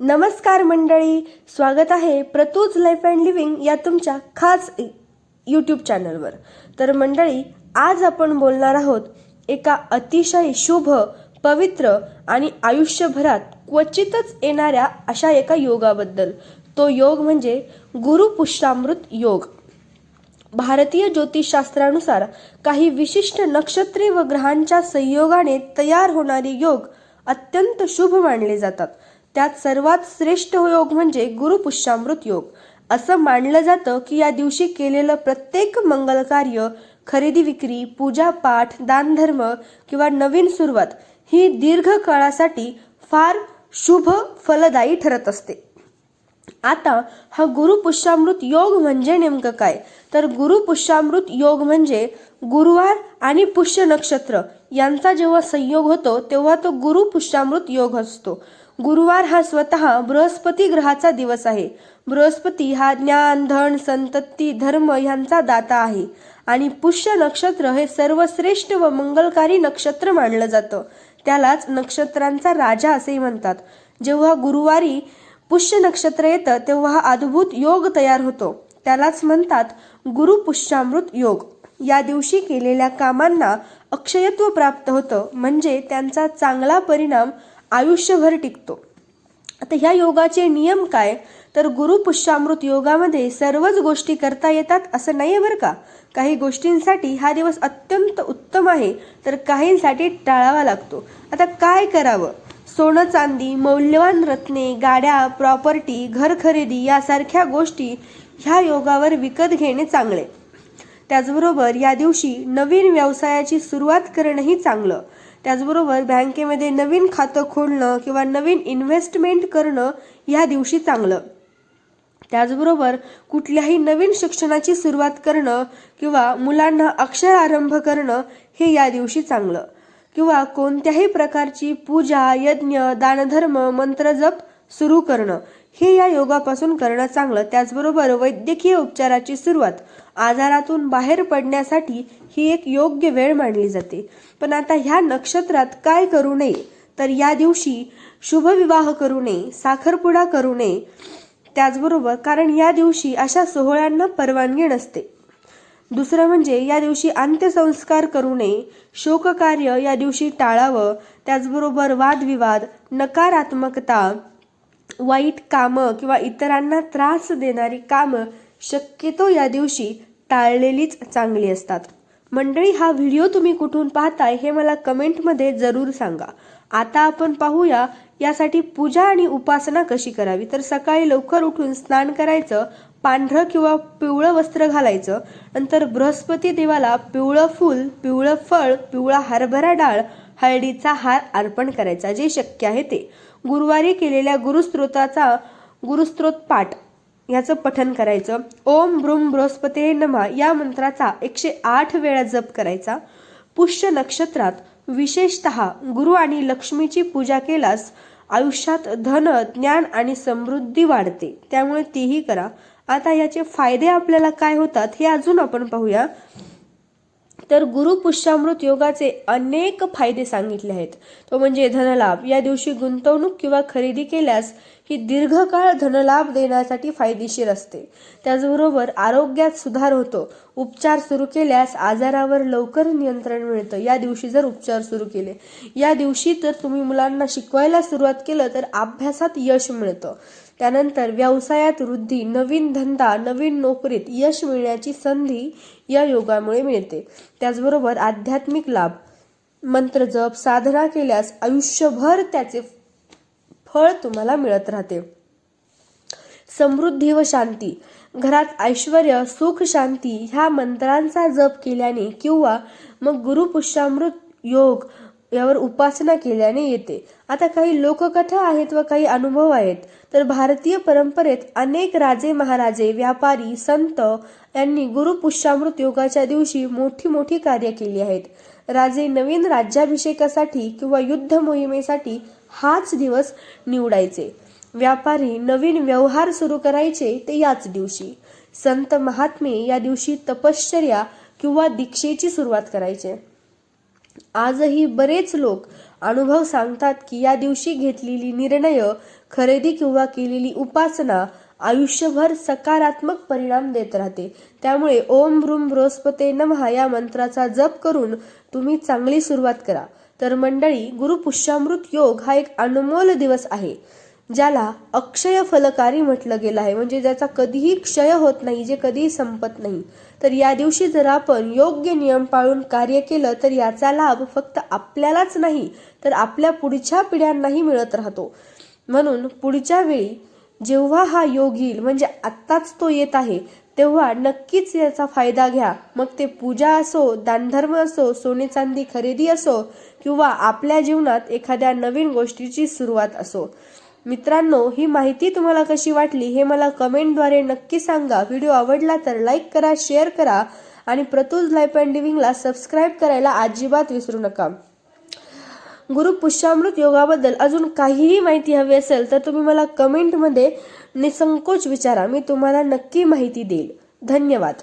नमस्कार मंडळी स्वागत आहे प्रतूज लाईफ अँड लिव्हिंग या तुमच्या खास यूट्यूब चॅनलवर तर मंडळी आज आपण बोलणार आहोत एका अतिशय शुभ पवित्र आणि आयुष्यभरात क्वचितच येणाऱ्या अशा एका योगाबद्दल. तो योग म्हणजे गुरुपुष्यामृत योग. भारतीय ज्योतिषशास्त्रानुसार काही विशिष्ट नक्षत्रे व ग्रहांच्या संयोगाने तयार होणारे योग अत्यंत शुभ मानले जातात. त्यात सर्वात श्रेष्ठ योग म्हणजे गुरुपुष्यामृत योग. असं मानलं जातं की या दिवशी केलेलं प्रत्येक मंगल कार्य खरेदी विक्री पूजा पाठ दानधर्म किंवा नवीन सुरुवात ही दीर्घ काळासाठी फार शुभ फलदायी ठरत असते. आता हा गुरुपुष्यामृत योग म्हणजे नेमकं काय? तर गुरुपुष्यामृत योग म्हणजे गुरुवार आणि पुष्य नक्षत्र. यांचा जेव्हा संयोग होतो तेव्हा तो गुरुपुष्यामृत योग असतो. गुरुवार हा स्वतः बृहस्पती ग्रहाचा दिवस आहे. बृहस्पती हा ज्ञान धन संतती धर्म यांचा दाता आहे आणि पुष्य नक्षत्र हे सर्वश्रेष्ठ व मंगलकारी नक्षत्र मानलं जातं. त्यालाच नक्षत्रांचा राजा असेही म्हणतात. जेव्हा गुरुवारी पुष्य नक्षत्र येतं तेव्हा अद्भुत योग तयार होतो. त्यालाच म्हणतात गुरु पुष्यामृत योग. या दिवशी केलेल्या कामांना अक्षयत्व प्राप्त होतं. म्हणजे त्यांचा चांगला परिणाम आयुष्यभर टिकतो. आता ह्या योगाचे नियम काय? तर गुरुपुष्यामृत योगामध्ये सर्वच गोष्टी करता येतात असं नाही बरं का? काही गोष्टींसाठी हा दिवस अत्यंत उत्तम आहे तर काहींसाठी टाळावा लागतो. आता काय करावं? सोनं चांदी मौल्यवान रत्ने गाड्या प्रॉपर्टी घर खरेदी यासारख्या गोष्टी ह्या योगावर विकत घेणे चांगले. त्याचबरोबर या दिवशी नवीन व्यवसायाची सुरुवात करणंही चांगलं. त्याचबरोबर बँकेमध्ये नवीन खातं खोलणं किंवा नवीन इन्व्हेस्टमेंट करणं या दिवशी चांगलं. त्याचबरोबर कुठल्याही नवीन शिक्षणाची सुरुवात करणं किंवा मुलांना अक्षर आरंभ करणं हे या दिवशी चांगलं. किंवा कोणत्याही प्रकारची पूजा यज्ञ दानधर्म मंत्रजप सुरू करणं. हे या योगापासून करणं चांगलं. त्याचबरोबर वैद्यकीय उपचाराची सुरुवात आजारातून बाहेर पडण्यासाठी ही एक योग्य वेळ मानली जाते. पण आता ह्या नक्षत्रात काय करू नये? तर या दिवशी शुभविवाह करू नये साखरपुडा करू नये. त्याचबरोबर कारण या दिवशी अशा सोहळ्यांना परवानगी नसते. दुसरं म्हणजे या दिवशी अंत्यसंस्कार करू नये. शोककार्य या दिवशी टाळावं. त्याचबरोबर वादविवाद नकारात्मकता वाईट कामं किंवा इतरांना त्रास देणारी कामं शक्यतो या दिवशी टाळलेलीच चांगली असतात. मंडळी हा व्हिडिओ तुम्ही कुठून पाहताय हे मला कमेंटमध्ये जरूर सांगा. आता आपण पाहूया यासाठी पूजा आणि उपासना कशी करावी? तर सकाळी लवकर उठून स्नान करायचं पांढरं किंवा पिवळं वस्त्र घालायचं नंतर बृहस्पती देवाला पिवळं फूल पिवळं फळ पिवळा हरभरा डाळ हळदीचा हार अर्पण करायचा जे शक्य आहे ते. गुरुवारी केलेल्या गुरुस्त्रोताचा गुरुस्त्रोत पाठ याचं पठन करायचं. ओम ब्रुम बृहस्पते नमा. या मंत्राचा एकशे आठ वेळा जप करायचा. पुष्य नक्षत्रात विशेषत गुरु आणि लक्ष्मीची पूजा केल्यास आयुष्यात धन ज्ञान आणि समृद्धी वाढते. त्यामुळे तीही करा. आता याचे फायदे आपल्याला काय होतात हे अजून आपण पाहूया. तर गुरुपुष्यामृत योगाचे अनेक फायदे सांगितले आहेत. तो म्हणजे धनलाभ. या दिवशी गुंतवणूक किंवा खरेदी केल्यास ही दीर्घकाळ धनलाभ देण्यासाठी फायदेशीर असते. त्याचबरोबर आरोग्यात सुधार होतो. उपचार सुरू केल्यास आजारावर लवकर नियंत्रण मिळतं. या दिवशी जर उपचार सुरू केले या दिवशी तर तुम्ही मुलांना शिकवायला सुरुवात केलं तर अभ्यासात यश मिळतं. त्यानंतर व्यवसायात वृद्धी नवीन धंदा नवीन नोकरीत यश मिळण्याची संधी या योगामुळे मिळते. त्याचबरोबर आध्यात्मिक लाभ मंत्रजप साधना केल्यास आयुष्यभर त्याचे फळ तुम्हाला मिळत राहते. समृद्धी व शांती. घरात ऐश्वर सुख शांती ह्या मंत्रांचा जप केल्याने किंवा मग गुरुपुष्यामृत योग यावर उपासना केल्याने येते. आता काही लोककथा आहेत व काही अनुभव आहेत. तर भारतीय परंपरेत अनेक राजे महाराजे व्यापारी संत यांनी गुरुपुष्यामृत योगाच्या दिवशी मोठी मोठी कार्य केली आहेत. राजे नवीन राज्याभिषेकासाठी किंवा युद्ध मोहिमेसाठी हाच दिवस निवडायचे. व्यापारी नवीन व्यवहार सुरू करायचे ते याच दिवशी. संत महात्मे या दिवशी तपश्चर्या किंवा दीक्षेची सुरुवात करायचे. आजही बरेच लोक अनुभव सांगतात की या दिवशी घेतलेली निर्णय खरेदी किंवा केलेली उपासना आयुष्यभर सकारात्मक परिणाम देत राहते. त्यामुळे ओम भ्रूम बृहस्पते नमहा या मंत्राचा जप करून तुम्ही चांगली सुरुवात करा. तर मंडळी गुरु पुष्यामृत योग हा एक अनमोल दिवस आहे ज्याला अक्षय फलकारी म्हटलं गेलं आहे. म्हणजे ज्याचा कधीही क्षय होत नाही जे कधीही संपत नाही. तर या दिवशी जर आपण योग्य नियम पाळून कार्य केलं तर याचा लाभ फक्त आपल्यालाच नाही तर आपल्या पुढच्या पिढ्यांनाही मिळत राहतो. म्हणून पुढच्या वेळी जेव्हा हा योग येईल म्हणजे आत्ताच तो येत आहे तेव्हा नक्कीच याचा फायदा घ्या. मग ते पूजा असो दानधर्म असो सोने चांदी खरेदी असो किंवा आपल्या जीवनात एखाद्या नवीन गोष्टीची सुरुवात असो. मित्रांनो ही माहिती तुम्हाला कशी वाटली हे मला कमेंटद्वारे नक्की सांगा. व्हिडिओ आवडला तर लाईक करा शेअर करा आणि प्रतुज लाईफ अँड लिव्हिंगला सबस्क्राईब करायला अजिबात विसरू नका. गुरु पुष्यामृत योगाबद्दल अजून काहीही माहिती हवी असेल तर तुम्ही मला कमेंटमध्ये निसंकोच विचारा. मी तुम्हाला नक्की माहिती देईल. धन्यवाद.